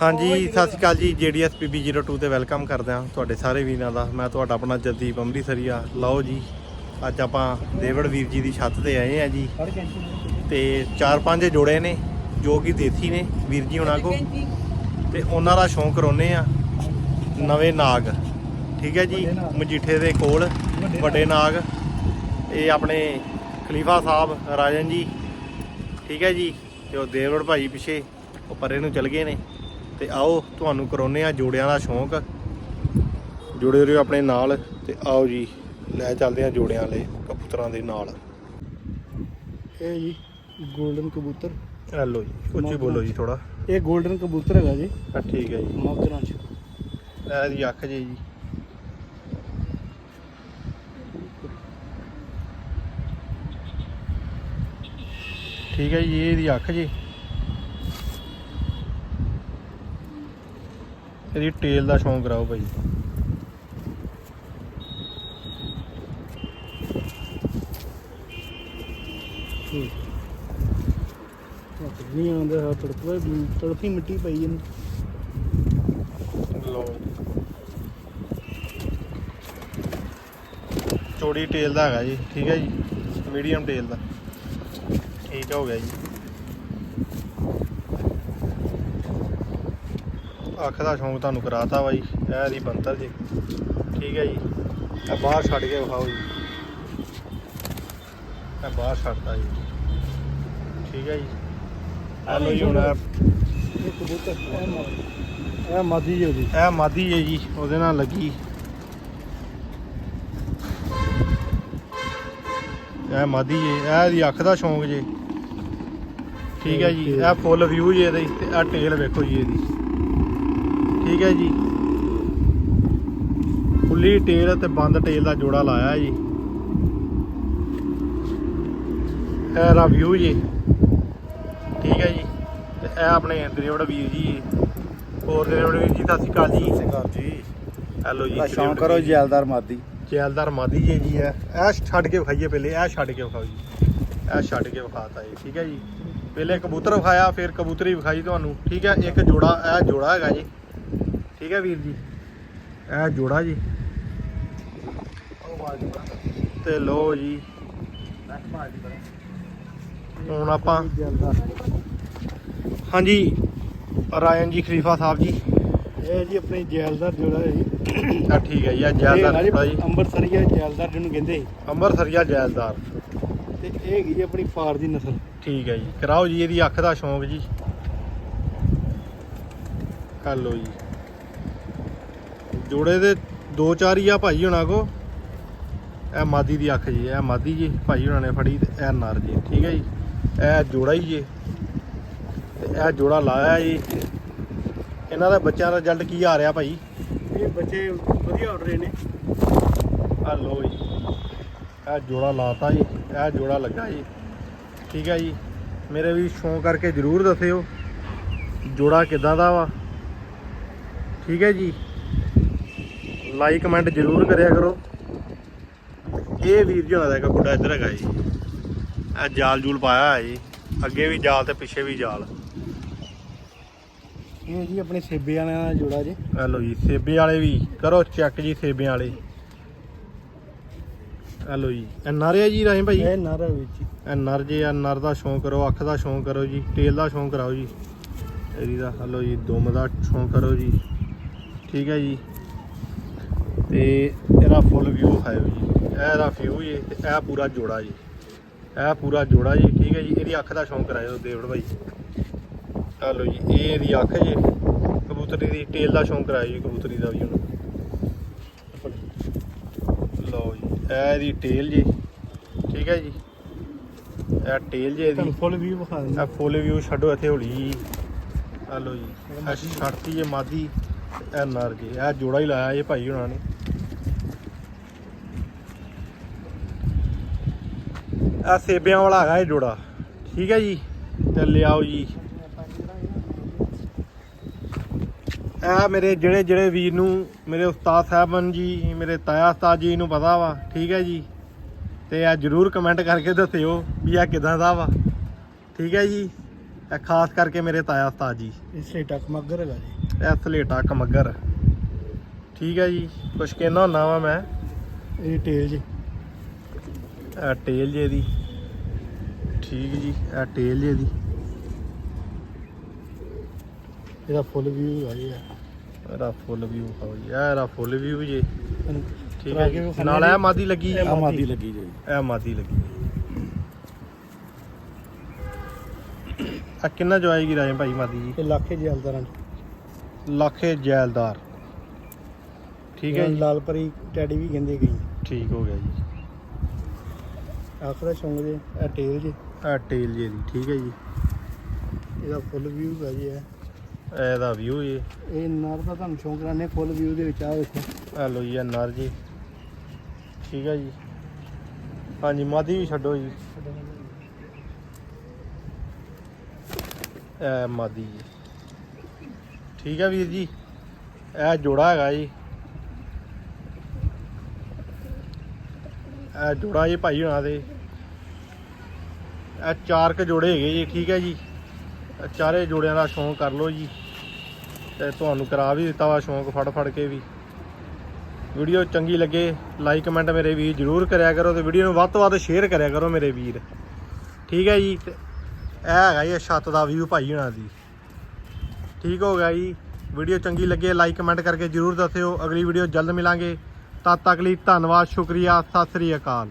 ਹਾਂਜੀ ਸਤਿ ਸ਼੍ਰੀ ਅਕਾਲ ਜੀ ਜੀਡੀਐਸ PB02 ਤੇ ਵੈਲਕਮ ਕਰਦੇ ਹਾਂ ਤੁਹਾਡੇ ਸਾਰੇ ਵੀਰਾਂ ਦਾ। ਮੈਂ ਤੁਹਾਡਾ ਆਪਣਾ ਜਗਦੀਪ ਅੰਮ੍ਰਿਤਸਰੀਆ। ਲਓ ਜੀ ਅੱਜ ਆਪਾਂ ਦੇਵੜ ਵੀਰ ਜੀ ਦੀ ਛੱਤ ਤੇ ਆਏ ਆ ਜੀ। ਤੇ ਚਾਰ ਪੰਜ ਜੋੜੇ ਨੇ ਜੋ ਕਿ ਦੇਸੀ ਨੇ ਵੀਰ ਜੀ ਹੁਣਾਂ ਕੋ। ਤੇ ਉਹਨਾਂ ਦਾ ਸ਼ੌਂਕ ਰੋਨੇ ਆ ਨਵੇਂ ਨਾਗ। ਠੀਕ ਹੈ ਜੀ ਮਜੀਠੇ ਦੇ ਕੋਲ ਵੱਡੇ ਨਾਗ। ਇਹ ਆਪਣੇ ਖਲੀਫਾ ਸਾਹਿਬ ਰਾਜਨ ਜੀ। ਠੀਕ ਹੈ ਜੀ ਤੇ ਉਹ ਦੇਵੜ ਭਾਈ ਪਿੱਛੇ ਉਹ ਪਰੇ ਨੂੰ ਚਲ ਗਏ ਨੇ। ਤੇ ਆਓ ਤੁਹਾਨੂੰ ਕਰਾਉਨੇ ਆ ਜੋੜਿਆਂ ਦਾ ਸ਼ੌਂਕ। ਜੁੜੇ ਰਹੋ ਆਪਣੇ ਨਾਲ ਤੇ ਆਓ ਜੀ ਲੈ ਚੱਲਦੇ ਆ ਜੋੜਿਆਂ ਵਾਲੇ ਕਬੂਤਰਾਂ ਦੇ ਨਾਲ। ਇਹ ਜੀ 골ਡਨ ਕਬੂਤਰ ਹੈਲੋ ਜੀ ਉੱਚੀ ਬੋਲੋ ਜੀ ਥੋੜਾ ਇਹ 골ਡਨ ਕਬੂਤਰ ਹੈਗਾ ਜੀ। ਹਾਂ ਠੀਕ ਹੈ ਜੀ। ਮਾਪਤਰਾਂ ਚ। ਇਹ ਦੀ ਅੱਖ ਜੀ ਜੀ। ਠੀਕ ਹੈ ਜੀ ਇਹ ਇਹਦੀ ਅੱਖ ਜੀ। ਇਹਦੀ ਟੇਲ ਦਾ ਸ਼ੌਂਕ ਕਰਾਓ ਭਾਈ। ਨਹੀਂ ਆਉਂਦਾ ਹੈ ਤੜਕਵਾ ਤੜਫੀ ਮਿੱਟੀ ਪਈ ਇਹਨੂੰ। ਲਓ। ਚੋੜੀ ਟੇਲ ਦਾ ਹੈਗਾ ਜੀ ਠੀਕ ਹੈ ਜੀ। ਮੀਡੀਅਮ ਟੇਲ ਦਾ। ਠੀਕ ਹੋ ਗਿਆ ਜੀ। ਅੱਖ ਦਾ ਸ਼ੌਂਕ ਤੁਹਾਨੂੰ ਕਰਾਤਾ ਬਾਈ ਇਹ ਦੀ ਬੰਤਰ ਜੀ। ਠੀਕ ਹੈ ਜੀ। ਇਹ ਬਾਹਰ ਛੱਡ ਕੇ ਵਿਖਾਓ ਜੀ। ਇਹ ਬਾਹਰ ਛੱਡਤਾ ਜੀ। ਠੀਕ ਹੈ ਜੀ। ਆ ਲਓ ਜੀ ਹੁਣ ਇਹ ਕਬੂਤਰ ਇਹ ਮਾਦੀ ਜੀ ਉਹਦੀ। ਇਹ ਮਾਦੀ ਹੈ ਜੀ ਉਹਦੇ ਨਾਲ ਲੱਗੀ। ਇਹ ਮਾਦੀ ਹੈ ਇਹ ਦੀ ਅੱਖ ਦਾ ਸ਼ੌਂਕ ਜੇ। ਠੀਕ ਹੈ ਜੀ ਇਹ ਫੁੱਲ ਵਿਊ ਜੇ ਇਹਦਾ ਤੇ ਇਹ ਟੇਲ ਵੇਖੋ ਜੀ ਇਹਦੀ। ਠੀਕ ਹੈ ਜੀ। ਫੁੱਲੀ ਟੇਲ ਤੇ ਬੰਦ ਟੇਲ ਦਾ ਜੋੜਾ ਲਾਇਆ ਜੀ। ਇਹ ਰਾ ਵਿਊ ਜੀ। ਠੀਕ ਹੈ ਜੀ। ਤੇ ਇਹ ਆਪਣੇ ਦਰੇਵੜ ਵੀਰ ਜੀ। ਹੋਰ ਦਰੇਵੜ ਵੀਰ ਜੀ ਸਤਿ ਸ਼੍ਰੀ ਅਕਾਲ ਜੀ। ਸਰਕਾਰ ਜੀ। ਹੈਲੋ ਜੀ ਸ਼ੌਂਕ ਕਰੋ ਜੈਲਦਾਰ ਮਾਦੀ। ਜੈਲਦਾਰ ਮਾਦੀ ਜੀ ਜੀ ਹੈ। ਇਹ ਛੱਡ ਕੇ ਵਿਖਾਈਏ ਪਹਿਲੇ ਇਹ ਛੱਡ ਕੇ ਵਿਖਾਓ ਜੀ। ਇਹ ਛੱਡ ਕੇ ਵਿਖਾਤਾ ਜੀ ਠੀਕ ਹੈ ਜੀ। ਪਹਿਲੇ ਕਬੂਤਰ ਵਿਖਾਇਆ ਫਿਰ ਕਬੂਤਰੀ ਵਿਖਾਈ ਤੁਹਾਨੂੰ। ਠੀਕ ਹੈ ਇੱਕ ਜੋੜਾ ਇਹ ਜੋੜਾ ਹੈਗਾ ਜੀ। ਠੀਕ ਹੈ ਵੀਰ ਜੀ। ਇਹ ਜੋੜਾ ਜੀ। ਤੇ ਲੋ ਜੀ। ਹੁਣ ਆਪਾਂ ਹਾਂਜੀ ਰਾਇਨ ਜੀ ਖਲੀਫਾ ਸਾਹਿਬ ਜੀ। ਇਹ ਜੀ ਆਪਣੀ ਜੈਲਦਾਰ ਜੋੜਾ ਹੈ ਜੀ। ਆ ਠੀਕ ਹੈ ਜੀ ਇਹ ਜੈਲਦਾਰ ਜੋੜਾ ਜੀ। ਅੰਮ੍ਰਿਤਸਰੀਆ ਜੈਲਦਾਰ ਜਿਹਨੂੰ ਕਹਿੰਦੇ। ਅੰਮ੍ਰਿਤਸਰੀਆ ਜੈਲਦਾਰ। ਤੇ ਇਹ ਹੈਗੀ ਜੀ ਆਪਣੀ ਫਾਰ ਦੀ ਨਸਲ। ਠੀਕ ਹੈ ਜੀ। ਕਰਾਓ ਜੀ ਇਹਦੀ ਅੱਖ ਦਾ ਸ਼ੌਂਕ ਜੀ। ਹੈਲੋ ਜੀ। ਜੋੜੇ ਦੇ ਦੋ ਚਾਰ ਹੀ ਆ ਭਾਈ ਹੁਣਾਂ ਕੋ। ਇਹ ਮਾਦੀ ਦੀ ਅੱਖ ਜੀ ਇਹ ਮਾਦੀ ਜੀ ਭਾਈ ਹੁਣਾਂ ਨੇ ਫੜੀ ਤੇ ਇਹ ਨਰ ਜੀ ਠੀਕ ਹੈ ਜੀ। ਇਹ ਜੋੜਾ ਹੀ ਜੀ। ਤੇ ਇਹ ਜੋੜਾ ਲਾਇਆ ਜੀ। ਇਹਨਾਂ ਦਾ ਬੱਚਿਆਂ ਦਾ ਰਿਜ਼ਲਟ ਕੀ ਆ ਰਿਹਾ ਭਾਈ? ਇਹ ਬੱਚੇ ਵਧੀਆ ਉੱਡ ਰਹੇ ਨੇ। ਆ ਲੋ ਜੀ। ਇਹ ਜੋੜਾ ਲਾਤਾ ਜੀ ਇਹ ਜੋੜਾ ਲੱਗਾ ਜੀ। ਠੀਕ ਹੈ ਜੀ। ਮੇਰੇ ਵੀ ਸ਼ੌਂਕ ਕਰਕੇ ਜਰੂਰ ਦੱਸਿਓ। ਜੋੜਾ ਕਿਦਾਂ ਦਾ ਵਾ? ਠੀਕ ਹੈ ਜੀ। ਲਾਈਕ ਕਮੈਂਟ ਜਰੂਰ ਕਰਿਆ ਕਰੋ। ਇਹ ਵੀਰ ਜੀ ਹੋਣਾ ਦਾ ਇੱਕ ਗੁੱਡਾ ਇੱਧਰ ਹੈਗਾ ਜੀ। ਇਹ ਜਾਲ ਜੂਲ ਪਾਇਆ ਹੈ ਜੀ। ਅੱਗੇ ਵੀ ਜਾਲ ਤੇ ਪਿੱਛੇ ਵੀ ਜਾਲ। ਇਹ ਜੀ ਆਪਣੇ ਸੇਬੇ ਵਾਲਿਆਂ ਦਾ ਜੋੜਾ ਜੀ। ਇਹ ਲੋ ਜੀ ਸੇਬੇ ਵਾਲੇ ਵੀ। ਕਰੋ ਚੈੱਕ ਜੀ ਸੇਬੇ ਵਾਲੇ। ਇਹ ਲੋ ਜੀ ਇਹ ਨਾਰਿਆ ਜੀ ਰਾਹੀਂ ਭਾਈ? ਇਹ ਨਾਰਾ ਵਿੱਚ ਜੀ। ਇਹ ਨਰ ਜੇ ਆ ਨਰ ਦਾ ਸ਼ੌਂਕ ਕਰੋ ਅੱਖ ਦਾ ਸ਼ੌਂਕ ਕਰੋ ਜੀ ਟੇਲ ਦਾ ਸ਼ੌਂਕ ਕਰਾਓ ਜੀ। ਇਹਦੀ ਦਾ ਹਲੋ ਜੀ ਦੁਮ ਦਾ ਸ਼ੌਂਕ ਕਰੋ ਜੀ। ਠੀਕ ਹੈ ਜੀ। ਤੇ ਇਹਦਾ ਫੁੱਲ ਵਿਊ ਖਾਇਓ ਜੀ ਇਹ ਇਹਦਾ ਵਿਊ ਜੀ ਤੇ ਇਹ ਪੂਰਾ ਜੋੜਾ ਜੀ। ਇਹ ਪੂਰਾ ਜੋੜਾ ਜੀ ਠੀਕ ਹੈ ਜੀ। ਇਹਦੀ ਅੱਖ ਦਾ ਸ਼ੌਂਕ ਕਰਾਇਓ ਦੇਵੜ ਭਾਈ ਹਲੋ ਜੀ ਇਹ ਇਹਦੀ ਅੱਖ ਜੀ। ਕਬੂਤਰੀ ਦੀ ਟੇਲ ਦਾ ਸ਼ੌਂਕ ਕਰਾਇਓ ਜੀ ਕਬੂਤਰੀ ਦਾ ਵੀ ਉਹਨੂੰ। ਲਓ ਜੀ ਇਹ ਇਹਦੀ ਟੇਲ ਜੀ। ਠੀਕ ਹੈ ਜੀ। ਇਹ ਟੇਲ ਜੇ ਇਹਦੀ। ਫੁੱਲ ਵੀ ਵਿਖਾ ਦਿੰਦੇ ਇਹ ਫੁੱਲ ਵਿਊ ਛੱਡੋ ਇੱਥੇ ਹੌਲੀ। ਜੀ ਆ ਲਓ ਜੀ ਇਹ ਛੱਡਤੀ ਜੇ ਮਾਦੀ ਇਹ ਨਰ ਜੀ। ਇਹ ਜੋੜਾ ਹੀ ਲਾਇਆ ਇਹ ਭਾਈ ਹੁਣਾਂ ਨੇ। ਇਹ ਸੇਬਿਆਂ ਵਾਲਾ ਹੈਗਾ ਇਹ ਜੋੜਾ। ਠੀਕ ਹੈ ਜੀ? ਤੇ ਲਿਆਓ ਜੀ। ਇਹ ਮੇਰੇ ਜਿਹੜੇ ਜਿਹੜੇ ਵੀਰ ਨੂੰ ਮੇਰੇ ਉਸਤਾਦ ਸਾਹਿਬਾਨ ਜੀ ਮੇਰੇ ਤਾਇਆ ਉਸਤਾਦ ਜੀ ਨੂੰ ਪਤਾ ਵਾ ਠੀਕ ਹੈ ਜੀ? ਤੇ ਇਹ ਜਰੂਰ ਕਮੈਂਟ ਕਰਕੇ ਦੱਸਿਓ ਵੀ ਇਹ ਕਿਦਾਂ ਦਾ ਵਾ। ਠੀਕ ਹੈ ਜੀ? ਇਹ ਖਾਸ ਕਰਕੇ ਮੇਰੇ ਤਾਇਆ ਉਸਤਾਦ ਜੀ। ਇਹ ਸਲੇਟਾ ਕਮਗਰ ਹੈਗਾ ਜੀ। ਇਹ ਸਲੇਟਾ ਕਮੱਗਰ ਠੀਕ ਹੈ ਜੀ? ਕੁਛ ਕਹਿਣਾ ਹੁੰਦਾ ਵਾ ਮੈਂ। ਇਹ ਟੇਲ ਜੀ। ਇਹ ਟੇਲ ਜੇ ਦੀ। ਠੀਕ ਜੀ ਇਹ ਟੇਲ ਜੇ ਦੀ। ਇਹਦਾ ਫੁੱਲ ਵਿਊ ਹੈਗਾ ਜੀ। ਇਹਦਾ ਫੁੱਲ ਵਿਊ ਖਾਓ ਜੀ ਇਹ ਇਹਦਾ ਫੁੱਲ ਵਿਊ ਜੀ। ਠੀਕ ਹੈ ਜੀ ਨਾਲ। ਇਹ ਮਾਦੀ ਲੱਗੀ ਇਹ ਜੀ ਮਾਦੀ ਲੱਗੀ ਜੀ। ਇਹ ਮਾਦੀ ਲੱਗੀ। ਆ ਕਿੰਨਾ ਜੋ ਆਏਗੀ ਰਾਜੇ ਭਾਈ ਮਾਦੀ ਜੀ? ਇਹ ਲੱਖੇ ਜੈਲਦਾਰਾਂ ਲੱਖੇ ਜੈਲਦਾਰ। ਠੀਕ ਹੈ ਜੀ। ਲਾਲ ਪਰੀ ਟੈਡੀ ਵੀ ਕਹਿੰਦੇ ਗਈ ਠੀਕ ਹੋ ਗਿਆ ਜੀ। ਆਖਰਾ ਸ਼ੌਂਕ ਜੇ ਇਹ ਟੇਲ ਜੀ। ਇਹ ਟੇਲ ਜੇ ਦੀ ਠੀਕ ਹੈ ਜੀ। ਇਹਦਾ ਫੁੱਲ ਵਿਊ ਹੈਗਾ ਜੀ ਇਹ। ਇਹਦਾ ਵਿਊ ਜੀ। ਇਹ ਨਰ ਦਾ ਤੁਹਾਨੂੰ ਸ਼ੌਂਕ ਕਰਾਣੇ ਫੁੱਲ ਵਿਊ ਦੇ ਵਿੱਚ ਆ ਵੇਖੋ ਇਹ ਲੋ ਜੀ ਨਰ ਜੀ। ਠੀਕ ਹੈ ਜੀ। ਹਾਂਜੀ ਮਾਦੀ ਵੀ ਛੱਡੋ ਜੀ। ਇਹ ਮਾਦੀ ਜੀ। ਠੀਕ ਹੈ ਵੀਰ ਜੀ। ਇਹ ਜੋੜਾ ਹੈਗਾ ਜੀ। ਇਹ ਜੋੜਾ ਜੀ ਭਾਈ ਹੁਣਾਂ ਦੇ। ਇਹ ਚਾਰ ਕ ਜੋੜੇ ਹੈਗੇ ਜੀ, ਠੀਕ ਹੈ ਜੀ। ਚਾਰੇ ਜੋੜਿਆਂ ਦਾ ਸ਼ੌਂਕ ਕਰ ਲਓ ਜੀ। ਤੇ ਤੁਹਾਨੂੰ ਕਰਾ ਵੀ ਦਿੱਤਾ ਵਾ ਸ਼ੌਂਕ ਫੜ ਫੜ ਕੇ ਵੀ। ਵੀਡੀਓ ਚੰਗੀ ਲੱਗੇ ਲਾਈਕ ਕਮੈਂਟ ਮੇਰੇ ਵੀਰ ਜਰੂਰ ਕਰਿਆ ਕਰੋ ਤੇ ਵੀਡੀਓ ਨੂੰ ਵੱਧ ਤੋਂ ਵੱਧ ਸ਼ੇਅਰ ਕਰਿਆ ਕਰੋ ਮੇਰੇ ਵੀਰ। ਠੀਕ ਹੈ ਜੀ, ਤੇ ਇਹ ਹੈਗਾ ਜੀ ਇਹ ਛੱਤ ਦਾ ਵਿਊ ਭਾਈ ਹੁਣਾਂ ਦੀ। ਠੀਕ ਹੋ ਗਿਆ ਜੀ। ਵੀਡੀਓ ਚੰਗੀ ਲੱਗੇ ਲਾਈਕ ਕਮੈਂਟ ਕਰਕੇ ਜਰੂਰ ਦੱਸਿਓ। ਅਗਲੀ ਵੀਡੀਓ ਜਲਦ ਮਿਲਾਂਗੇ। ਤਦ ਤੱਕ ਲਈ ਧੰਨਵਾਦ, ਸ਼ੁਕਰੀਆ, ਸਤਿ ਸ੍ਰੀ ਅਕਾਲ।